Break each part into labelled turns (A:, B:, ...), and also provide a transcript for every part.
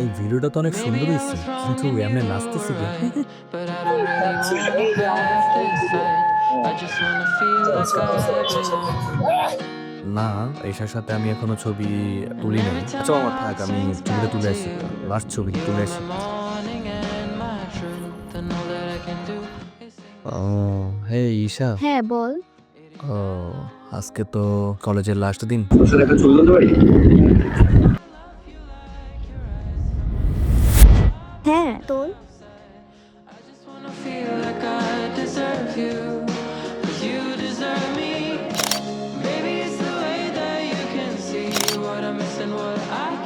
A: এই ভিডিওটা তো অনেক সুন্দর হয়েছে কিন্তু এমনি নাচতেছি কি না এইসার সাথে আমি এখনও ছবি তুলি নাই। চল আমি তুলে আসি। লাস্ট ছবি তুলে আসি। হে ঈশা।
B: হ্যাঁ বল।
A: আজকে তো কলেজের লাস্ট দিন।
C: I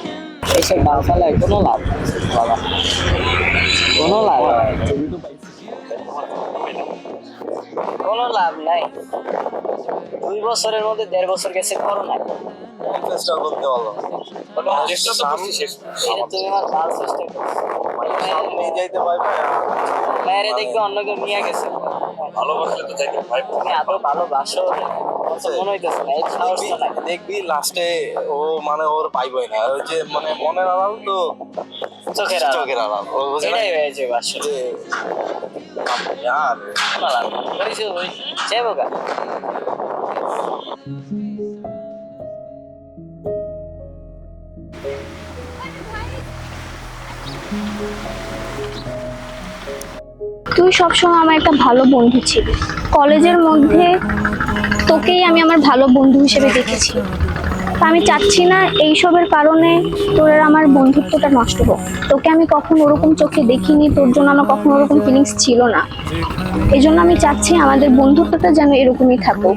C: can.
D: এসব না ফেলায় কোনো লাভ নেই, বাবা। কোনো লাভ নেই। কোনো লাভ নাই। দুই বছরের মধ্যে দেড় বছর গেছে করোনা।
E: চেষ্টা করতে পারল
D: এটা তুমি আমার চেষ্টা করছ। মেয়েরে দেখবে অন্য কেউ নিয়ে গেছে।
E: ভালোবাসলে তো যাইতে পারবে
D: তুমি ভালোবাসো? মনে হইতেছে না এই সাহস নাই।
E: দেখবি লাস্টে ও মানে ওর পাইবই না। ওই যে মানে মনের আড়াল তো
D: চোখের আড়াল।
E: চোখের আড়াল ও বুঝে না?
D: এটাই হয়েছে আসলে।
E: যে আর
D: কোনো লাভ নেই। করেছ ওই যাইবো গা।
B: তুই সবসময় আমার একটা ভালো বন্ধু ছিলি। কলেজের মধ্যে তোকেই আমি আমার ভালো বন্ধু হিসেবে দেখেছি। আমি চাচ্ছি না এইসবের কারণে তোর আর আমার বন্ধুত্বটা নষ্ট হোক। তোকে আমি কখনো ওরকম চোখে দেখিনি, তোর জন্য আমার কখনো ওরকম ফিলিংস ছিল না। এই জন্য আমি চাচ্ছি আমাদের বন্ধুত্বটা যেন এরকমই থাকুক।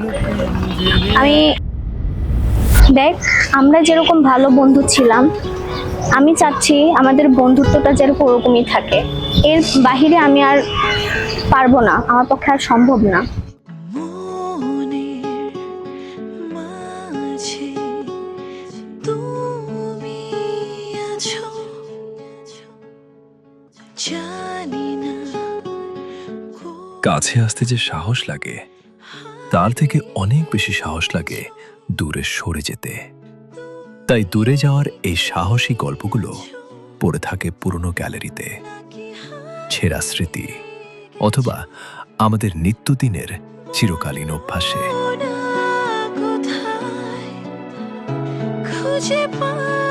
B: আমি দেখ, আমরা যেরকম ভালো বন্ধু ছিলাম আমি চাচ্ছি আমাদের বন্ধুত্বটা যেরকম ওরকমই থাকে। এর বাহিরে আমি আর পারব না। আমার পক্ষে আর সম্ভব না।
F: কাছে আসতে যে সাহস লাগে, তার থেকে অনেক বেশি সাহস লাগে দূরে সরে যেতে। তাই দূরে যাওয়ার এই সাহসী গল্পগুলো পড়ে থাকে পুরনো গ্যালারিতে। ছেঁড়া স্মৃতি অথবা আমাদের নিত্যদিনের চিরকালীন অভ্যাসে।
G: খুঁজে পাই